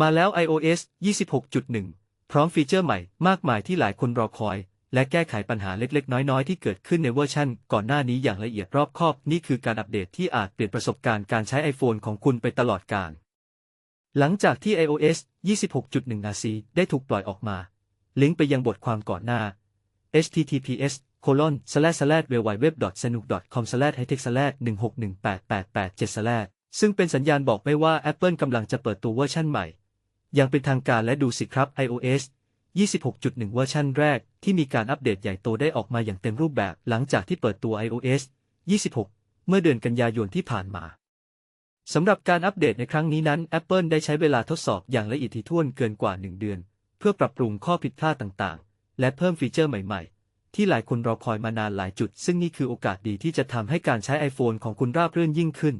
มาแล้ว iOS 26.1 พร้อมฟีเจอร์ใหม่มากมายที่หลายคนรอคอย และแก้ไขปัญหาเล็กๆ น้อยๆ ที่เกิดขึ้นในเวอร์ชันก่อนหน้านี้อย่างละเอียดรอบคอบ นี่คือการอัปเดตที่อาจเปลี่ยนประสบการณ์การใช้ iPhone ของคุณไปตลอดกาลหลังจากที่ iOS 26.1 RC ได้ถูกปล่อยออกมา ลิงก์ไปยังบทความก่อนหน้า https colon slash slash www sanuk com slash hightech slash 1618887 slash ซึ่งเป็นสัญญาณบอกไม่ว่า Apple กำลังจะเปิดตัวเวอร์ชันใหม่ อย่างเป็นทางการและดูสิครับ iOS 26.1 เวอร์ชันแรกที่มีการอัปเดตใหญ่โตได้ออกมาอย่างเต็มรูปแบบหลังจากที่เปิดตัว iOS 26 เมื่อเดือนกันยายนที่ผ่านมา สำหรับการอัปเดตในครั้งนี้นั้น Apple ได้ใช้เวลาทดสอบอย่างละเอียดถี่ถ้วนเกินกว่า 1 เดือน เพื่อปรับปรุงข้อผิดพลาดต่างๆ และเพิ่มฟีเจอร์ใหม่ๆ ที่หลายคนรอคอยมานานหลายจุด ซึ่งนี่คือโอกาสดีที่จะทำให้การใช้ iPhone ของคุณราบรื่นยิ่งขึ้น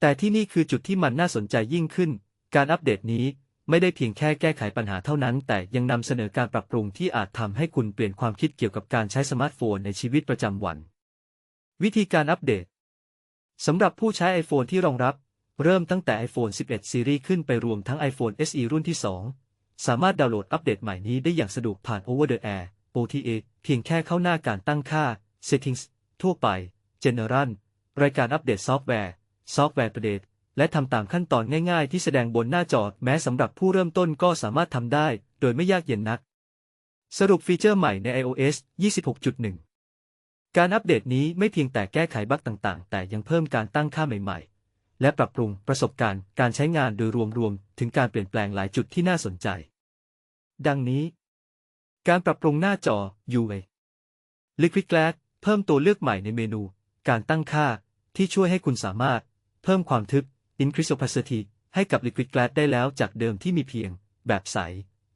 แต่ที่นี่คือจุดที่มันน่าสนใจยิ่งขึ้น การอัปเดตนี้ ไม่ได้เพียงแค่แก้ไขปัญหาเท่านั้น แต่ยังนำเสนอการปรับปรุงที่อาจทำให้คุณเปลี่ยนความคิดเกี่ยวกับการใช้สมาร์ทโฟนในชีวิตประจำวัน วิธีการอัปเดตสำหรับผู้ใช้ iPhone ที่รองรับ เริ่มตั้งแต่ iPhone 11 Series ขึ้นไปรวมทั้ง iPhone SE รุ่นที่ 2 สามารถดาวน์โหลดอัปเดตใหม่นี้ได้อย่างสะดวกผ่าน Over the Air OTA เพียงแค่เข้าหน้าการตั้งค่า Settings ทั่วไป General รายการอัปเดตซอฟต์แวร์ซอฟต์ และทำตามขั้นตอนง่ายๆ ที่แสดงบนหน้าจอ แม้สำหรับผู้เริ่มต้นก็สามารถทำได้ โดยไม่ยากเย็นนัก สรุปฟีเจอร์ใหม่ใน iOS 26.1 การอัปเดตนี้ไม่เพียงแต่แก้ไขบั๊กต่างๆ แต่ยังเพิ่มการตั้งค่าใหม่ๆ และปรับปรุงประสบการณ์การใช้งานโดยรวมๆ ถึงการเปลี่ยนแปลงหลายจุดที่น่าสนใจ ดังนี้ การปรับปรุงหน้าจอ UI Liquid Glass เพิ่มตัวเลือกใหม่ในเมนู การตั้งค่าที่ช่วยให้คุณสามารถ เพิ่มความทึบ Increase opacity ให้กับ Liquid Glass ได้แล้วจากเดิมที่มีเพียง แบบใส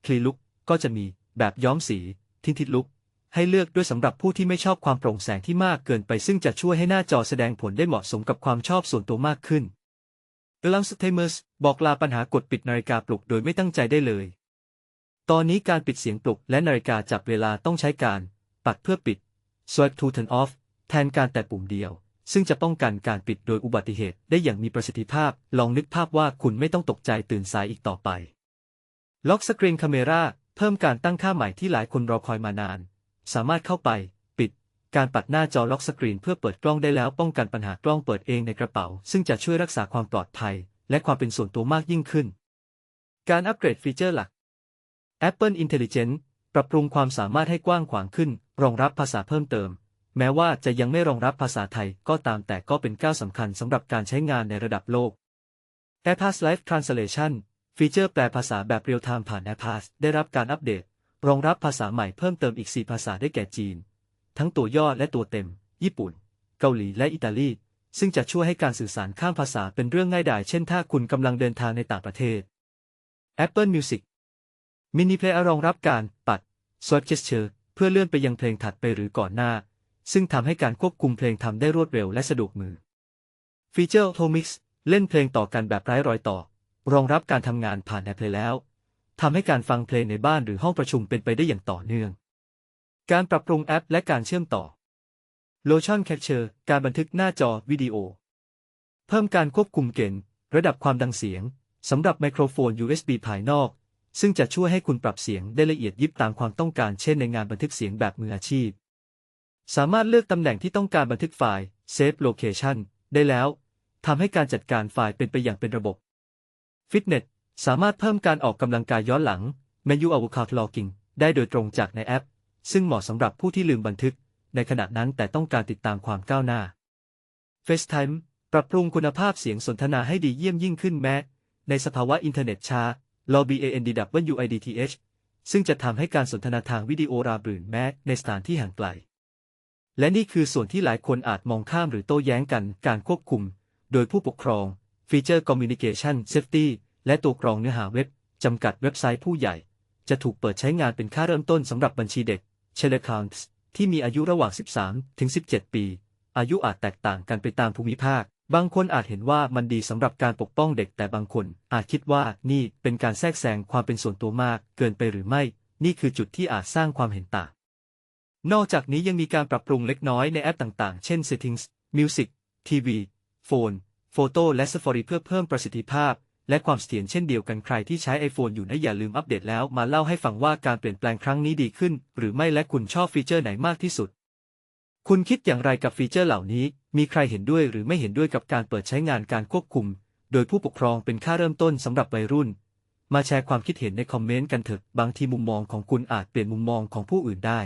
Clear Look ก็จะมี แบบย้อมสี Tinted Look ให้เลือกด้วยสำหรับผู้ที่ไม่ชอบความโปร่งแสงที่มากเกินไปซึ่งจะช่วยให้หน้าจอแสดงผลได้เหมาะสมกับความชอบส่วนตัวมากขึ้น Alarm Timers บอกลาปัญหากดปิดนาฬิกาปลุกโดยไม่ตั้งใจได้เลย ตอนนี้การปิดเสียงปลุกและนาฬิกาจับเวลาต้องใช้การ ปัดเพื่อปิด Swipe to turn off แทนการแตะปุ่มเดียว ซึ่งจะป้องกันการปิดโดยอุบัติเหตุได้อย่างมีประสิทธิภาพ ลองนึกภาพว่าคุณไม่ต้องตกใจตื่นสายอีกต่อไป Lock Screen Camera เพิ่มการตั้งค่าใหม่ที่หลายคนรอคอยมานาน สามารถเข้าไป ปิด การปัดหน้าจอล็อกสกรีนเพื่อเปิดกล้องได้แล้วป้องกันปัญหากล้องเปิดเองในกระเป๋า ซึ่งจะช่วยรักษาความปลอดภัย และความเป็นส่วนตัวมากยิ่งขึ้น การอัปเกรดฟีเจอร์หลัก Apple Intelligence ปรับปรุงความสามารถให้กว้างขวางขึ้น รองรับภาษาเพิ่มเติม แม้ว่าจะยังไม่รองรับภาษาไทยก็ตามแต่ก็เป็นก้าวสำคัญสำหรับการใช้งานในระดับโลก AirPass Live Translation ฟีเจอร์แปลภาษาแบบเรียลไทม์ผ่าน AirPass ได้รับการอัปเดต รองรับภาษาใหม่เพิ่มเติมอีก 4 ภาษาได้แก่จีน ทั้งตัวย่อและตัวเต็ม ญี่ปุ่น เกาหลีและอิตาลี ซึ่งจะช่วยให้การสื่อสารข้ามภาษาเป็นเรื่องง่ายดายเช่นถ้าคุณกำลังเดินทางในต่างประเทศ Apple Music Mini Player รองรับการปัด Swipe Gesture เพื่อเลื่อนไปยังเพลงถัดไปหรือก่อนหน้า ซึ่งทำให้การควบคุมเพลงทำได้รวดเร็วและสะดวกมือ ฟีเจอร์ Auto Mix เล่นเพลงต่อกันแบบไร้รอยต่อ รองรับการทำงานผ่านแอปเพลแล้วทำให้การฟังเพลงในบ้านหรือห้องประชุมเป็นไปได้อย่างต่อเนื่อง การปรับปรุงแอปและการเชื่อมต่อ Motion Capture การบันทึกหน้าจอวิดีโอ เพิ่มการควบคุมเกณฑ์ระดับความดังเสียงสำหรับไมโครโฟน USB ภายนอก ซึ่งจะช่วยให้คุณปรับเสียงได้ละเอียดยิบตามความต้องการเช่นในงานบันทึกเสียงแบบมืออาชีพ สามารถเลือกตำแหน่งที่ต้องการบันทึกไฟล์ Save Location ได้แล้วทำให้การจัดการไฟล์เป็นไปอย่างเป็นระบบ Fitness สามารถเพิ่มการออกกำลังกายย้อนหลัง Menu Avocado Logging ได้โดยตรงจากในแอป ซึ่งเหมาะสำหรับผู้ที่ลืมบันทึก ในขณะนั้นแต่ต้องการติดตามความก้าวหน้า FaceTime ปรับปรุงคุณภาพเสียงสนทนาให้ดีเยี่ยมยิ่งขึ้นแม้ ในสภาวะอินเทอร์เน็ตช้า LoBandWIDTH ซึ่งจะทำให้การสนทนาทางวิดีโอราบรื่นแม้ในสถานที่ห่างไกล และนี่คือส่วนที่หลายคนอาจมองข้ามหรือโต้แย้งกัน การควบคุม โดยผู้ปกครองฟีเจอร์ Communication Safety และตัวกรองเนื้อหาเว็บ จำกัดเว็บไซต์ผู้ใหญ่ จะถูกเปิดใช้งานเป็นค่าเริ่มต้นสำหรับบัญชีเด็ก c h i l d Accounts ที่มีอายุระหว่าง 13 ถึง 17 ปี อายุอาจแตกต่างกันไปตามภูมิภาค บางคนอาจเห็นว่ามันดีสำหรับการปกป้องเด็ก แต่บางคนอาจคิดว่านี่เป็นการแทรกแซงความเป็นส่วนตัวมาก เกินไปหรือไม่ นี่คือจุดที่อาจสร้างความเห็นต่าง นอกจากนี้ยังมีการปรับปรุงเล็กน้อยในแอปต่างๆ เช่น Settings Music TV Phone Photo และ Safari เพื่อเพิ่มประสิทธิภาพ และความเสถียรเช่นเดียวกันใครที่ใช้ iPhone อยู่นะอย่าลืมอัปเดตแล้วมาเล่าให้ฟังว่าการเปลี่ยนแปลงครั้งนี้ดีขึ้น หรือไม่และคุณชอบฟีเจอร์ไหนมากที่สุด คุณคิดอย่างไรกับฟีเจอร์เหล่านี้ มีใครเห็นด้วยหรือไม่เห็นด้วยกับการเปิดใช้งานการควบคุม โดยผู้ปกครองเป็นค่าเริ่มต้นสำหรับวัยรุ่น มาแชร์ความคิดเห็นในคอมเมนต์กันเถอะบางทีมุมมองของคุณอาจเปลี่ยนมุมมองของผู้อื่นได้